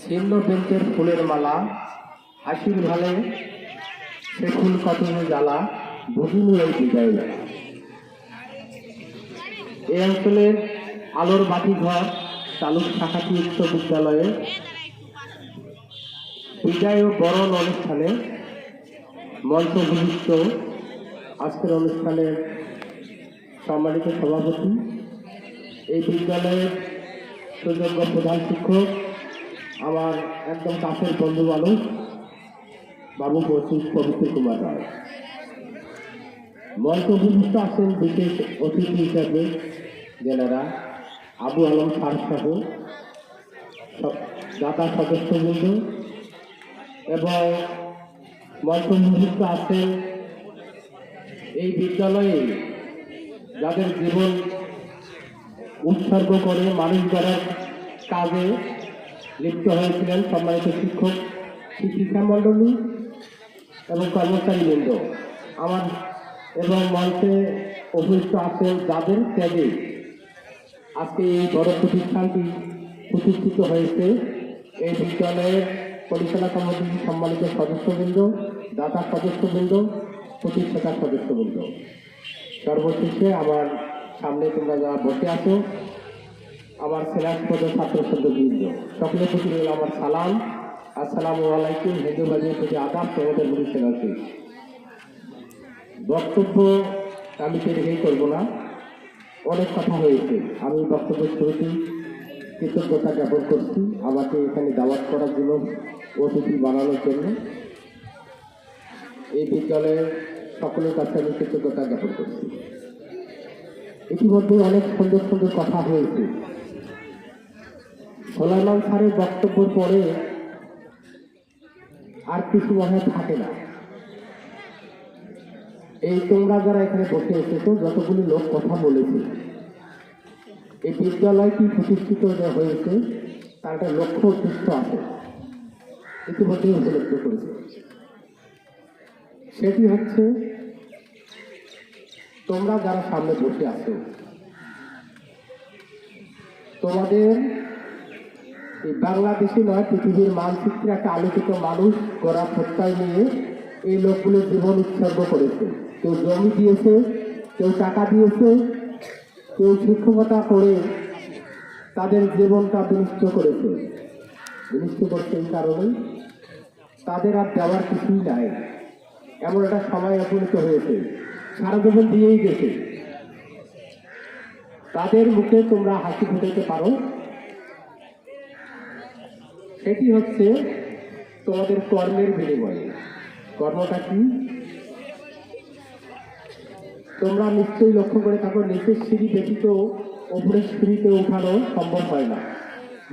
ছিন্ন বেঞ্চের ফুলের মালা, হাসির ভালে সে ফুল কত জ্বালা বুঝিনি এই বিদায়। এই অঞ্চলের আলোর বাতি ঘর, চালুক শাখাটি উচ্চ বিদ্যালয়ে বিদায় ও বরণ অনুষ্ঠানে মঞ্চ ভূমিষ্ঠ আজকের অনুষ্ঠানের সম্মানিত সভাপতি, এই বিদ্যালয়ের সুযোগ্য প্রধান শিক্ষক, আমার একদম কাছের বন্ধু মানুষ, বাবু পঁচিশ পবিত্র কুমার রায়। মঞ্চ ভূমিষ্ঠ আছেন বিশেষ অতিথি হিসাবে যেনারা আবু আলম সার সহ দাতা সদস্যবৃন্দ এবং মঞ্চ ভূমিষ্ঠ আছেন এই বিদ্যালয়ে যাদের জীবন উৎসর্গ করে মানুষ গড়ার কাজে লিপ্ত হয়েছিলেন সম্মানিত শিক্ষক, শিক্ষিকা মণ্ডলী এবং কর্মচারীবৃন্দ। আমার এবং মঞ্চে অভিষ্ট আছেন যাদের ত্যাগে আজকে এই বড় প্রতিষ্ঠানটি প্রতিষ্ঠিত হয়েছে। এই বিদ্যালয়ের পরিচালনা কমিটির সম্মানিত সদস্যবৃন্দ, দাতা সদস্যবৃন্দ, প্রতিষ্ঠাতা সদস্যবৃন্দ। সর্বশেষে আমার সামনে তোমরা যারা বসে আছো, আমার সেনাপদ ছাত্র বৃন্দ সকলের প্রতি রইল আমার সালাম। আসসালামু আলাইকুম, হিন্দু বাজির প্রতি আদাব, তোমাদের প্রতি সেনাছি বক্তব্য আমি রেখেই করব না। অনেক কথা হয়েছে, আমি বক্তব্য শুরুতে কৃতজ্ঞতা জ্ঞাপন করছি আমাকে এখানে দাওয়াত করার জন্য, অতিথি বানানোর জন্য। এই বিদ্যালয়ের সকলের কাছে আমি কৃতজ্ঞতা জ্ঞাপন করছি। ইতিমধ্যে অনেক সুন্দর সুন্দর কথা হয়েছে। সোলাইমান স্যারের বক্তব্যের পরে আর কিছু মনে থাকে না। এই তোমরা যারা এখানে বসে এসেছ, যতগুলি লোক কথা বলেছে, এই বিদ্যালয়টি প্রতিষ্ঠিত হয়েছে, তার একটা লক্ষ্য উদ্দেশ্য আছে। ইতিমধ্যেই উপলব্ধ করেছে। সেটি হচ্ছে তোমরা যারা সামনে বসে আছো, তোমাদের এই বাংলাদেশে নয়, পৃথিবীর মানচিত্রে একটা আলোকিত মানুষ গড়া প্রত্যয় নিয়ে এই লোকগুলো জীবন উৎসর্গ করেছে। কেউ জমি দিয়েছে, কেউ টাকা দিয়েছে, কেউ শিক্ষকতা করে তাদের জীবনটা বিনিষ্ট করেছে। বিনিষ্ট করছে এই কারণে তাদের আর দেওয়ার কিছুই নাই। এমন একটা সময় উপনীত হয়েছে। সারা জীবন দিয়েই গেছে। তাদের মুখে তোমরা হাসি ফুটাইতে পারো। সেটি হচ্ছে তোমাদের কর্মের বিনিময়ে। কর্মটা কি? তোমরা নিশ্চয়ই লক্ষ্য করে থাকো, নিচের সিঁড়ি ব্যতীত ওপরের সিঁড়িতে ওঠানো সম্ভব হয় না।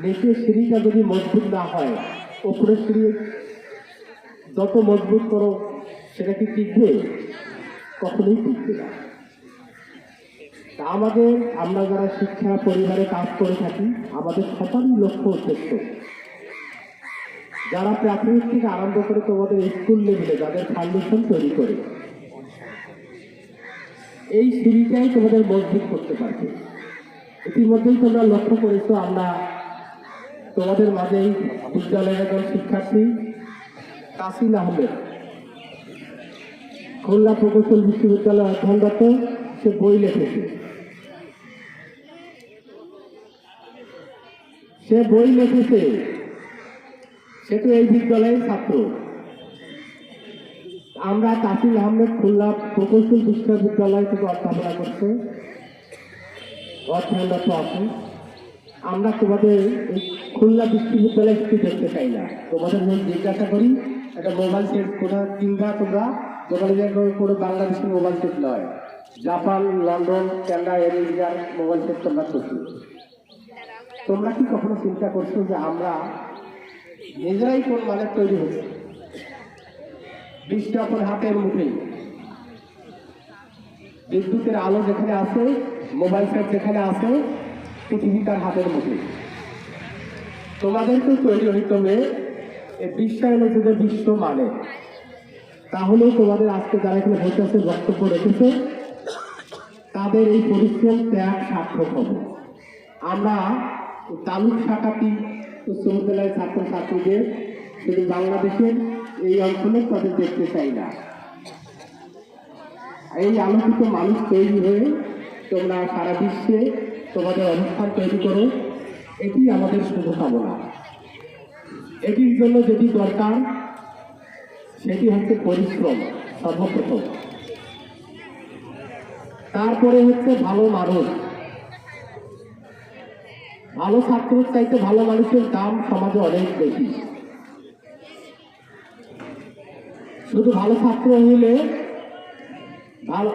নিচের সিঁড়িটা যদি মজবুত না হয়, ওপরের সিঁড়ি যত মজবুত করো, সেটা কি টিকবে? কখনোই টিকবে না। আমাদের, আমরা যারা শিক্ষা পরিবারে কাজ করে থাকি, আমাদের সবারই লক্ষ্য উদ্দেশ্য যারা প্রাথমিক থেকে আরম্ভ করে তোমাদের স্কুল লেভেলে যাদের ফাউন্ডেশন তৈরি করে, এই সিঁড়িটাই তোমাদের মজবুত করতে পারবে। ইতিমধ্যেই তোমরা লক্ষ্য করেছ, আমরা তোমাদের মাঝেই বিদ্যালয়ের একজন শিক্ষার্থী তাসিল আহমেদ খুলনা প্রকৌশল বিশ্ববিদ্যালয় অধ্যয়নরত সে বই লিখেছে। সে বই লিখেছে, সে তো এই বিদ্যালয়ের ছাত্র। আমরা তাসিল আহমেদ খুলনা প্রকৌশল বিশ্ববিদ্যালয় থেকে অধ্যাপনা করছে, অধ্যয়নরত আছি। আমরা তোমাদের এই খুলনা বিশ্ববিদ্যালয় কিছু দেখতে চাই না। তোমাদের যদি জিজ্ঞাসা করি, একটা মোবাইল সেট কোথা কিংবা তোমরা? দোকানে যে কোনো বাংলাদেশের মোবাইল সেট নয় জাপান, লন্ডন কানাডা আমেরিকার মোবাইল সেট তোমরা করছ তোমরা কি কখনো চিন্তা করছ যে আমরা নিজেরাই কোন মানের তৈরি হচ্ছে বিজ্ঞাপন হাতের মুঠেই বিদ্যুতের আলো যেখানে আছে, মোবাইল সেট যেখানে আছে, পৃথিবী তার হাতের মুঠে। তোমাদেরকেও তৈরি হইতে হবে এই বিশ্বায়নের যুগে বিশ্ব মানে তাহলে তোমাদের আজকে যারা এখানে বসে আছে বক্তব্য রেখেছে, তাদের এই পরিশ্রম ত্যাগ সার্থক হবে। আমরা তালুক শাখাটি উচ্চ বিদ্যালয়ের ছাত্র ছাত্রীদের শুধু বাংলাদেশের এই অঞ্চলে তাদের দেখতে চাই না। এই আলোকিত মানুষ তৈরি হয়ে তোমরা সারা বিশ্বে তোমাদের অবস্থান তৈরি করো, এটি আমাদের শুভকামনা। এটির জন্য যেটি দরকার সেটি হচ্ছে পরিশ্রম, সর্বপ্রথম। তারপরে হচ্ছে ভালো মানুষ। ভালো ছাত্রের চাইতে ভালো মানুষের দাম সমাজে অনেক বেশি। শুধু ভালো ছাত্র হইলে ভালো,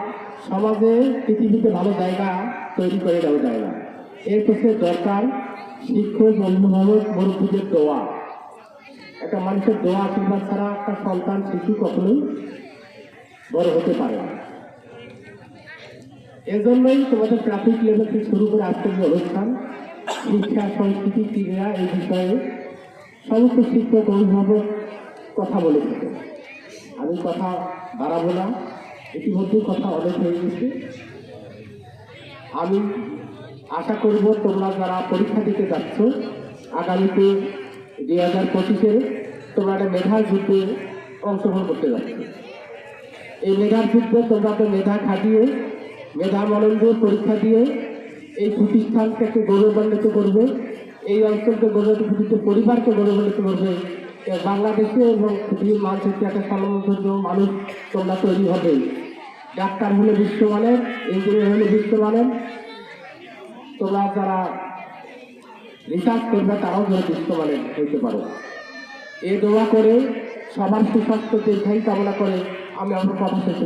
সমাজে পৃথিবীতে ভালো জায়গা তৈরি করে দেওয়া যায় না। এর পেছনে দরকার শিক্ষক অভিভাবক মুরব্বীদের দোয়া। একটা মানুষের দোয়া, আশীর্বাদ ছাড়া একটা সন্তান শিশু কখনোই বড় হতে পারে না। এজন্যই তোমাদের ট্রাফিক লেভেল থেকে শুরু করে আজকের যে অনুষ্ঠান, শিক্ষা, সংস্কৃতি, ক্রীড়া এই বিষয়ে সমস্ত শিক্ষক, অভিভাবক কথা বলে থাকে। আমি কথা বাড়াবো না ইতিমধ্যেই কথা অনেক হয়ে গেছে। আমি আশা করব তোমরা যারা পরীক্ষা দিতে যাচ্ছ, আগামীতে দুই হাজার পঁচিশে তোমরা একটা মেধা যুদ্ধে অংশগ্রহণ করতে যাচ্ছ এই মেধার যুদ্ধে তোমরা তো মেধা খাটিয়ে, মেধা মনন দিয়ে পরীক্ষা দিয়ে এই প্রতিষ্ঠানটাকে গৌরবান্বিত করবে, এই অঞ্চলকে গৌরবান্বিত পরিবারকে গৌরবান্বিত করবে। বাংলাদেশে এবং পৃথিবীর মানচিত্রে একটা স্বনামধন্য মানুষ তোমরা তৈরি হবে। ডাক্তার হলে বিশ্ব বিশ্বমানের, ইঞ্জিনিয়ার হলে বিশ্ব বিশ্বমানের। তোমরা যারা রিসার্চ করবে তারাও যেন বিশ্বমানের হইতে পারো। এ দোয়া করে সবার সুস্বাস্থ্য, দীর্ঘায়ী কামনা করে আমি আমার কথা শেষ